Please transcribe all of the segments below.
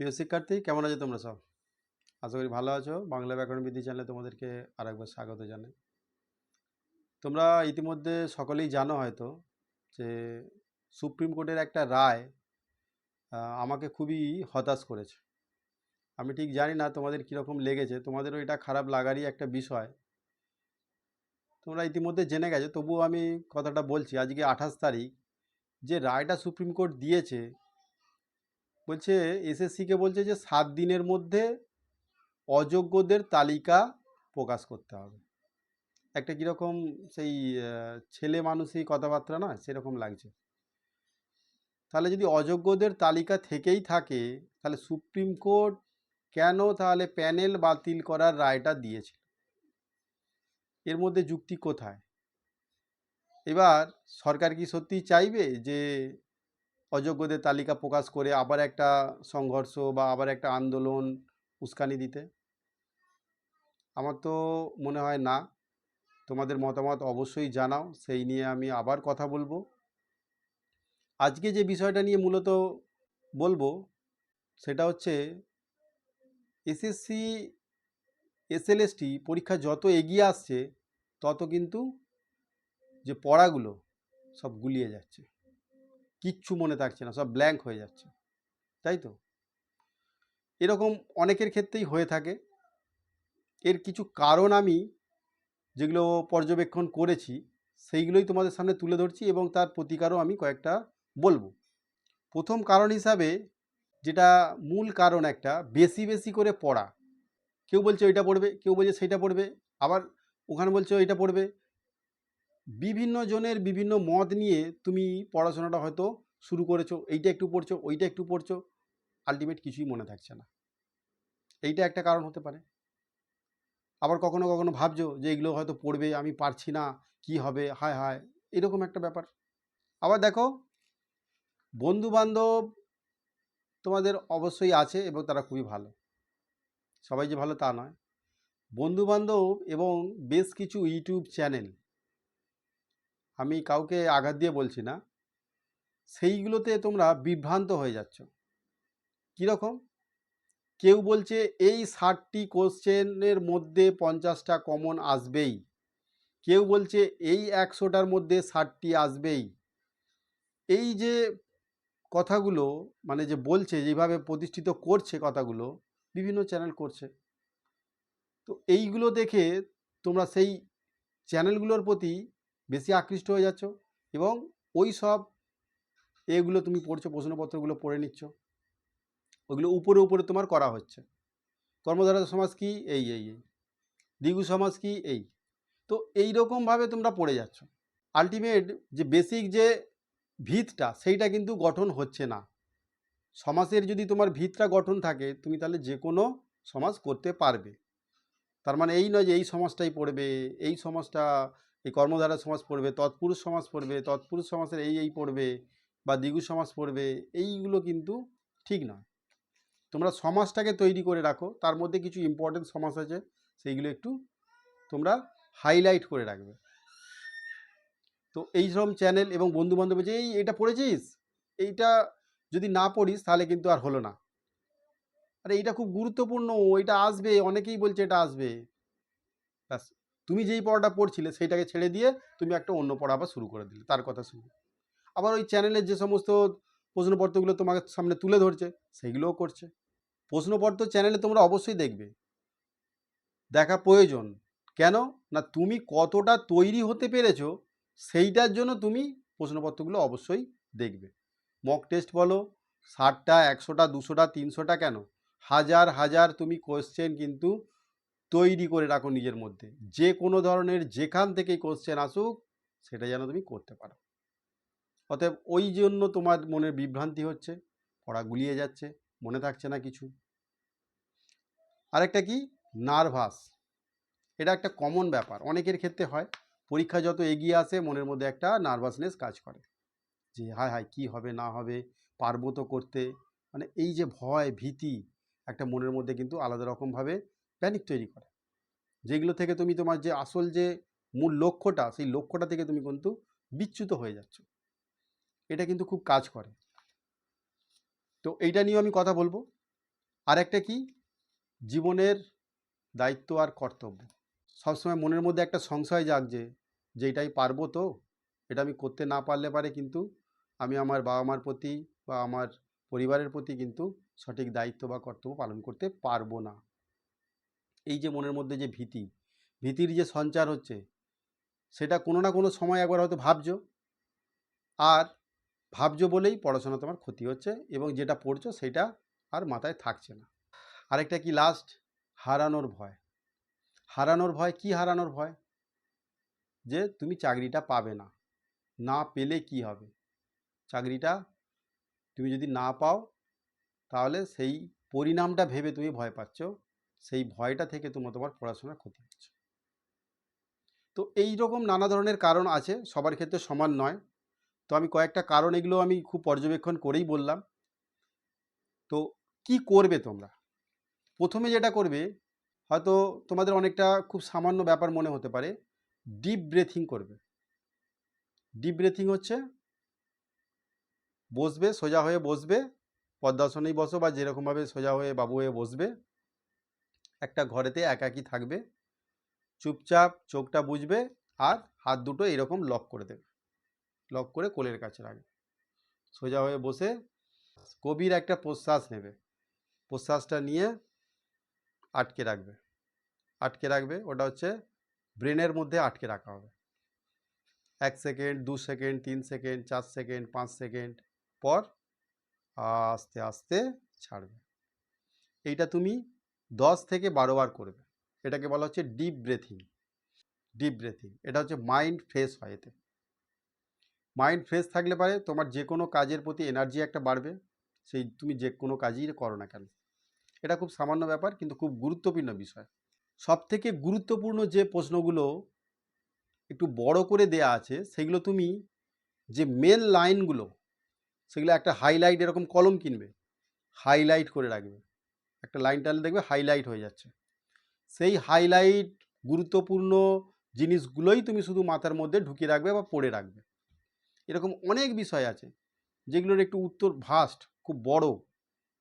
প্রিয় শিক্ষার্থী, কেমন আছো তোমরা সব? আশা করি ভালো আছো। বাংলা ব্যাকরণ বিদ্যা চ্যানেলে তোমাদেরকে আরেকবার স্বাগত জানাই। তোমরা ইতিমধ্যে সকলেই জানো হয়তো যে সুপ্রিম কোর্টের একটা রায় আমাকে খুবই হতাশ করেছে। আমি ঠিক জানি না তোমাদের কীরকম লেগেছে, তোমাদেরও এটা খারাপ লাগারই একটা বিষয়। তোমরা ইতিমধ্যে জেনে গেছো, তবুও আমি কথাটা বলছি, আজকে আঠাশ তারিখ, যে রায়টা সুপ্রিম কোর্ট দিয়েছে বলছে এসএসসিকে বলছে যে সাত দিনের মধ্যে অযোগ্যদের তালিকা প্রকাশ করতে হবে। একটা কীরকম সেই ছেলে মানুষই কথাবার্তা না সেরকম লাগছে। তাহলে যদি অযোগ্যদের তালিকা থেকেই থাকে, তাহলে সুপ্রিম কোর্ট কেন তাহলে প্যানেল বাতিল করার রায়টা দিয়েছিল? এর মধ্যে যুক্তি কোথায়? এবার সরকার কি সত্যি চাইবে যে অযোগ্যদের তালিকা প্রকাশ করে আবার একটা সংঘর্ষ বা আবার একটা আন্দোলন উস্কানি দিতে? আমার তো মনে হয় না। তোমাদের মতামত অবশ্যই জানাও, সেই নিয়ে আমি আবার কথা বলব। আজকে যে বিষয়টা নিয়ে মূলত বলব, সেটা হচ্ছে এসএসসি, এসএলএসটি পরীক্ষা যত এগিয়ে আসছে, তত কিন্তু যে পড়াগুলো সব গুলিয়ে যাচ্ছে। কিচ্ছু মনে থাকছে না, সব ব্ল্যাঙ্ক হয়ে যাচ্ছে। তাই তো? এরকম অনেকের ক্ষেত্রেই হয়ে থাকে। এর কিছু কারণ আমি যেগুলো পর্যবেক্ষণ করেছি, সেইগুলোই তোমাদের সামনে তুলে ধরছি এবং তার প্রতিকারও আমি কয়েকটা বলব। প্রথম কারণ হিসাবে যেটা মূল কারণ একটা, বেশি বেশি করে পড়া। কেউ বলছে ওইটা পড়বে, কেউ বলছে সেইটা পড়বে, আবার ওখানে বলছে ওইটা পড়বে। বিভিন্ন জনের বিভিন্ন মত নিয়ে তুমি পড়াশোনাটা হয়তো শুরু করেছ, এইটা একটু পড়ছো, ওইটা একটু পড়ছো আলটিমেট কিছুই মনে থাকছে না। এইটা একটা কারণ হতে পারে। আবার কখনো কখনো ভাবছ যে এগুলো হয়তো পড়বে, আমি পারছি না, কি হবে, হায় হায়, এরকম একটা ব্যাপার। আবার দেখো বন্ধু বান্ধব তোমাদের অবশ্যই আছে এবং তারা খুবই ভালো। সবাই যে ভালো তা নয়। বন্ধু বান্ধব এবং বেশ কিছু ইউটিউব চ্যানেল আমি কাউকে আঘাত দিয়ে বলছি না। সেইগুলোতে তোমরা বিভ্রান্ত হয়ে যাচ্ছ। কীরকম কেউ বলছে, এই ষাটটি কোশ্চেনের মধ্যে পঞ্চাশটা কমন আসবেই। কেউ বলছে, এই একশোটার মধ্যে ষাটটি আসবেই। এই যে কথাগুলো মানে যে বলছে, যেভাবে প্রতিষ্ঠিত করছে কথাগুলো, বিভিন্ন চ্যানেল করছে। তো এইগুলো দেখে তোমরা সেই চ্যানেলগুলোর প্রতি বেশি আকৃষ্ট হয়ে যাচ্ছ এবং ওই সব এগুলো তুমি পড়ছো, প্রশ্নপত্রগুলো পড়ে নিচ্ছ। ওগুলো উপরে উপরে তোমার করা হচ্ছে। কর্মধারা সমাজ কি? এই এই এই। দ্বিগু সমাজ কি? এই। তো এই রকমভাবে তোমরা পড়ে যাচ্ছ। আলটিমেট যে বেসিক যে ভিতটা, সেইটা কিন্তু গঠন হচ্ছে না। সমাজের যদি তোমার ভিতটা গঠন থাকে, তুমি তাহলে যে কোনো সমাজ করতে পারবে। তার মানে এই নয় যে এই সমাজটাই পড়বে, এই সমাজটা এই কর্মধারা সমাজ পড়বে, তৎপুরুষ সমাজ পড়বে, তৎপুরুষ সমাজের এই এই পড়বে বা দ্বিগু সমাজ পড়বে, এইগুলো কিন্তু ঠিক নয়। তোমরা সমাজটাকে তৈরি করে রাখো, তার মধ্যে কিছু ইম্পর্টেন্ট সমাজ আছে, সেইগুলো একটু তোমরা হাইলাইট করে রাখবে। তো এই সব চ্যানেল এবং বন্ধু বান্ধব যে, এই, এটা পড়েছিস? এইটা যদি না পড়িস, তাহলে কিন্তু আর হলো না। আরে, এইটা খুব গুরুত্বপূর্ণ এটা আসবে, অনেকেই বলছে এটা আসবে। ব্যাস তুমি যেই পড়াটা পড়ছিলে সেইটাকে ছেড়ে দিয়ে তুমি একটা অন্য পড়া আবার শুরু করে দিলে, তার কথা শুনে আবার ওই চ্যানেলের যে সমস্ত প্রশ্নপত্রগুলো তোমাকে সামনে তুলে ধরছে সেইগুলোও করছে। প্রশ্নপত্র চ্যানেলে তোমরা অবশ্যই দেখবে। দেখা প্রয়োজন। কেন? না, তুমি কতটা তৈরি হতে পেরেছ, সেইটার জন্য তুমি প্রশ্নপত্রগুলো অবশ্যই দেখবে। মক টেস্ট বলো, ষাটটা, একশোটা, দুশোটা, তিনশোটা কেন? হাজার হাজার তুমি কোশ্চেন কিন্তু তৈরি করে রাখো নিজের মধ্যে। যে কোনো ধরনের যেখান থেকেই কোশ্চেন আসুক, সেটা যেন তুমি করতে পারো। অতএব ওই জন্য তোমার মনের বিভ্রান্তি হচ্ছে, পড়া গুলিয়ে যাচ্ছে, মনে থাকছে না কিছু। আরেকটা কি? নার্ভাস এটা একটা কমন ব্যাপার। অনেকের ক্ষেত্রে হয়, পরীক্ষা যত এগিয়ে আসে, মনের মধ্যে একটা নার্ভাসনেস কাজ করে। যে হায় হায়, কী হবে, না হবে, পারব তো করতে। মানে এই যে ভয়, ভীতি, একটা মনের মধ্যে কিন্তু আলাদা রকমভাবে প্যানিক তৈরি করে। যেগুলো থেকে তুমি তোমার যে আসল যে মূল লক্ষ্যটা, সেই লক্ষ্যটা থেকে তুমি কিন্তু বিচ্যুত হয়ে যাচ্ছ। এটা কিন্তু খুব কাজ করে। তো এইটা নিয়েও আমি কথা বলব। আর একটা কি? জীবনের দায়িত্ব আর কর্তব্য। সবসময় মনের মধ্যে একটা সংশয় জাগছে যে এটাই পারব তো, এটা আমি করতে না পারলে পারে কিন্তু আমি আমার বাবা মার প্রতি বা আমার পরিবারের প্রতি কিন্তু সঠিক দায়িত্ব বা কর্তব্য পালন করতে পারব না। এই যে মনের মধ্যে যে ভীতি, ভীতির যে সঞ্চার হচ্ছে, সেটা কোনো না কোনো সময় একবার হয়তো ভাবছ। আর ভাবছ বলেই পড়াশোনা তোমার ক্ষতি হচ্ছে এবং যেটা পড়ছো সেটা আর মাথায় থাকছে না। আরেকটা কি লাস্ট হারানোর ভয়। হারানোর ভয় কি হারানোর ভয়? যে তুমি চাকরিটা পাবে না। না পেলে কি হবে? চাকরিটা তুমি যদি না পাও, তাহলে সেই পরিণামটা ভেবে তুমি ভয় পাচ্ছ। সেই ভয়টা থেকে তোমার তোমার পড়াশোনার ক্ষতি হচ্ছে। তো এই রকম নানা ধরনের কারণ আছে, সবার ক্ষেত্রে সমান নয়। তো আমি কয়েকটা কারণ এগুলো আমি খুব পর্যবেক্ষণ করেই বললাম। তো কি করবে তোমরা? প্রথমে যেটা করবে, হয়তো তোমাদের অনেকটা খুব সামান্য ব্যাপার মনে হতে পারে ডিপ ব্রেথিং করবে। ডিপ ব্রেথিং হচ্ছে, বসবে, সোজা হয়ে বসবে, পদ্মাসনেই বসো বা যেরকমভাবে সোজা হয়ে বাবু হয়ে বসবে। একটা ঘরেতে একাকি থাকবে। চুপচাপ চোখটা বুঝবে আর হাত দুটো এরকম লক করে দেবে। লক করে কোলের কাছে রাখবে। সোজা হয়ে বসে গভীর একটা প্রশ্বাস নেবে। প্রশ্বাসটা নিয়ে আটকে রাখবে। আটকে রাখবে, ওটা হচ্ছে ব্রেনের মধ্যে আটকে রাখা হবে। এক সেকেন্ড, দু সেকেন্ড, তিন সেকেন্ড, চার সেকেন্ড, পাঁচ সেকেন্ড পর আস্তে আস্তে ছাড়বে। এইটা তুমি দশ থেকে বারো বার করবে। এটাকে বলা হচ্ছে ডিপ ব্রেথিং ডিপ ব্রেথিং এটা হচ্ছে মাইন্ড ফ্রেশ হয় এতে। মাইন্ড ফ্রেশ থাকলে পারে তোমার যে কোনো কাজের প্রতি এনার্জি একটা বাড়বে, সেই তুমি যে কোনো কাজই করো না কেন। এটা খুব সামান্য ব্যাপার, কিন্তু খুব গুরুত্বপূর্ণ বিষয়। সব থেকে গুরুত্বপূর্ণ যে প্রশ্নগুলো একটু বড় করে দেয়া আছে, সেগুলো তুমি যে মেন লাইনগুলো সেগুলো একটা হাইলাইট এরকম কলম কিনবে হাইলাইট করে রাখবে। একটা লাইন টানলে দেখবে হাইলাইট হয়ে যাচ্ছে। সেই হাইলাইট গুরুত্বপূর্ণ জিনিসগুলোই তুমি শুধু মাথার মধ্যে ঢুকিয়ে রাখবে বা পড়ে রাখবে। এরকম অনেক বিষয় আছে, যেগুলোর একটু উত্তর ভাস্ট খুব বড়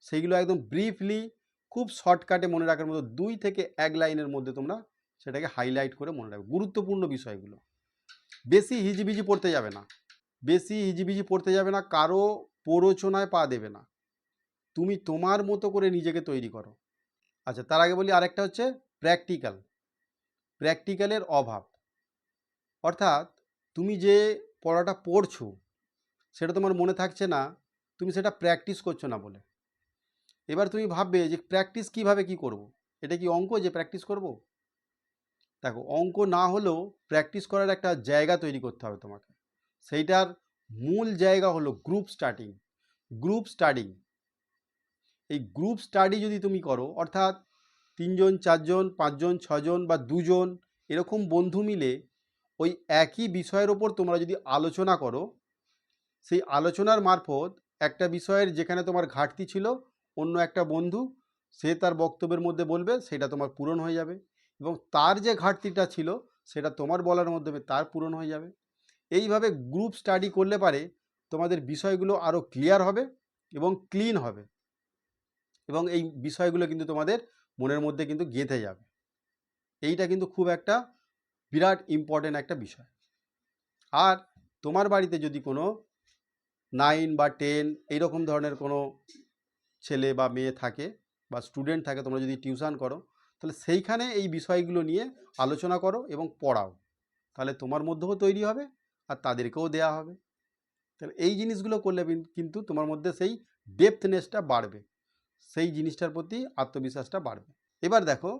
সেইগুলো একদম ব্রিফলি খুব শর্টকাটে মনে রাখার মতো দুই থেকে এক লাইনের মধ্যে তোমরা সেটাকে হাইলাইট করে মনে রাখবে। গুরুত্বপূর্ণ বিষয়গুলো। বেশি হিজিবিজি পড়তে যাবে না। বেশি হিজিবিজি পড়তে যাবে না, কারও প্ররোচনায় পা দেবে না। তুমি তোমার মতো করে নিজেকে তৈরি করো। আচ্ছা তার আগে বলি আরেকটা হচ্ছে প্র্যাকটিক্যাল প্র্যাকটিক্যালের অভাব। অর্থাৎ তুমি যে পড়াটা পড়ছো, সেটা তোমার মনে থাকছে না, তুমি সেটা প্র্যাকটিস করছ না বলে। এবার তুমি ভাববে যে প্র্যাকটিস কীভাবে কি করব। এটা কি অঙ্ক যে প্র্যাকটিস করব। দেখো, অঙ্ক না হলেও প্র্যাকটিস করার একটা জায়গা তৈরি করতে হবে তোমাকে। সেইটার মূল জায়গা হলো গ্রুপ স্টার্টিং গ্রুপ স্টাডিং এই গ্রুপ স্টাডি যদি তুমি করো, অর্থাৎ তিনজন, চারজন, পাঁচজন, ছজন বা দুজন এরকম বন্ধু মিলে ওই একই বিষয়ের ওপর তোমরা যদি আলোচনা করো, সেই আলোচনার মারফত একটা বিষয়ের যেখানে তোমার ঘাটতি ছিল, অন্য একটা বন্ধু সে তার বক্তব্যের মধ্যে বলবে, সেটা তোমার পূরণ হয়ে যাবে এবং তার যে ঘাটতিটা ছিল, সেটা তোমার বলার মাধ্যমে তার পূরণ হয়ে যাবে। এইভাবে গ্রুপ স্টাডি করলে পারে তোমাদের বিষয়গুলো আরও ক্লিয়ার হবে এবং ক্লিন হবে। এবং এই বিষয়গুলো কিন্তু তোমাদের মনের মধ্যে কিন্তু গেঁথে যাবে। এইটা কিন্তু খুব একটা বিরাট ইম্পর্টেন্ট একটা বিষয়। আর তোমার বাড়িতে যদি কোনো নাইন বা টেন এইরকম ধরনের কোনো ছেলে বা মেয়ে থাকে বা স্টুডেন্ট থাকে, তোমরা যদি টিউশন করো, তাহলে সেইখানে এই বিষয়গুলো নিয়ে আলোচনা করো এবং পড়াও। তাহলে তোমার মধ্যেও তৈরি হবে আর তাদেরকেও দেয়া হবে। তাহলে এই জিনিসগুলো করলে কিন্তু তোমার মধ্যে সেই ডেপথনেসটা বাড়বে। সেই জিনিসটার প্রতি আত্মবিশ্বাসটা বাড়বে। এবার দেখো,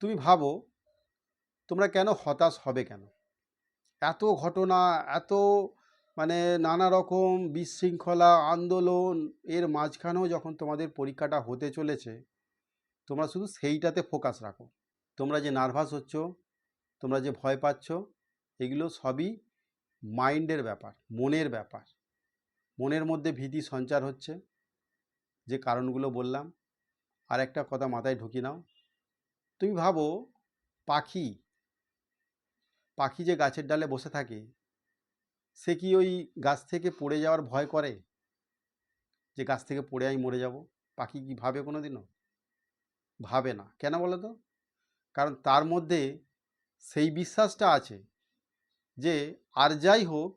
তুমি ভাবো, তোমরা কেন হতাশ হবে কেন? এত ঘটনা, এত মানে নানা রকম বিশৃঙ্খলা, আন্দোলন, এর মাঝখানেও যখন তোমাদের পরীক্ষাটা হতে চলেছে, তোমরা শুধু সেইটাতে ফোকাস রাখো। তোমরা যে নার্ভাস হচ্ছ, তোমরা যে ভয় পাচ্ছ, এগুলো সবই মাইন্ডের ব্যাপার, মনের ব্যাপার। মনের মধ্যে ভীতি সঞ্চার হচ্ছে। যে কারণগুলো বললাম আর একটা কথা মাথায় ঢুকি নাও। তুমি ভাবো, পাখি পাখি যে গাছের ডালে বসে থাকে, সে কি ওই গাছ থেকে পড়ে যাওয়ার ভয় করে? যে গাছ থেকে পড়ে আমি মরে যাব? পাখি কি ভাবে কোনো দিনও ভাবে না। কেন বলো তো? কারণ তার মধ্যে সেই বিশ্বাসটা আছে যে, আর যাই হোক,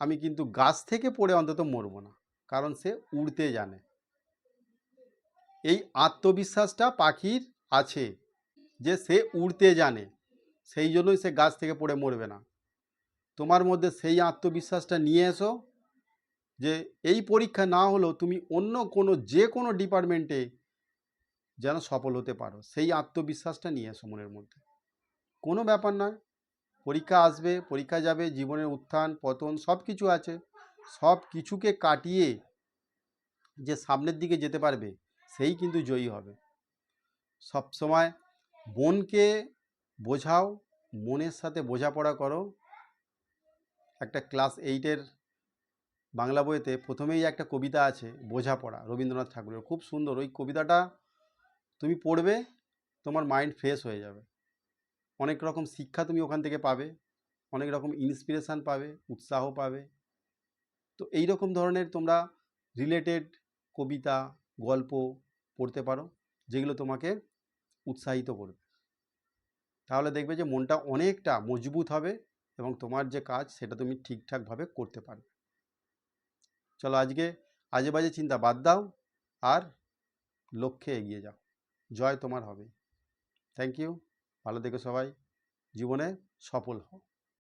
আমি কিন্তু গাছ থেকে পড়ে অন্তত মরবো না। কারণ সে উড়তে জানে। এই আত্মবিশ্বাসটা পাখির আছে যে সে উড়তে জানে। সেই জন্যই সে গাছ থেকে পড়ে মরবে না। তোমার মধ্যে সেই আত্মবিশ্বাসটা নিয়ে এসো যে এই পরীক্ষা না হলেও তুমি অন্য কোনো, যে কোনো ডিপার্টমেন্টে যেন সফল হতে পারো। সেই আত্মবিশ্বাসটা নিয়ে এসো মনের মধ্যে। কোনো ব্যাপার নয়। পরীক্ষা আসবে, পরীক্ষা যাবে, জীবনের উত্থান, পতন সব কিছু আছে। সব কিছুকে কাটিয়ে যে সামনের দিকে যেতে পারবে সেই কিন্তু জয়ী হবে। সব সময় মনকে বোঝাও, মনের সাথে বোঝাপড়া করো। একটা ক্লাস এইটের বাংলা বইতে প্রথমেই একটা কবিতা আছে, বোঝাপড়া, রবীন্দ্রনাথ ঠাকুরের। খুব সুন্দর। ওই কবিতাটা তুমি পড়বে, তোমার মাইন্ড ফ্রেশ হয়ে যাবে। অনেক রকম শিক্ষা তুমি ওখান থেকে পাবে, অনেক রকম ইন্সপিরেশান পাবে, উৎসাহ পাবে। তো এই রকম ধরনের তোমরা রিলেটেড কবিতা, গল্প পড়তে পারো, যেগুলো তোমাকে উৎসাহিত করবে। তাহলে দেখবে যে মনটা অনেকটা মজবুত হবে এবং তোমার যে কাজ সেটা তুমি ঠিকঠাকভাবে করতে পারবে। চলো আজকে আজে বাজে চিন্তা বাদ দাও আর লক্ষ্যে এগিয়ে যাও। জয় তোমার হবে। থ্যাংক ইউ ভালো থেকো সবাই। জীবনে সফল হও।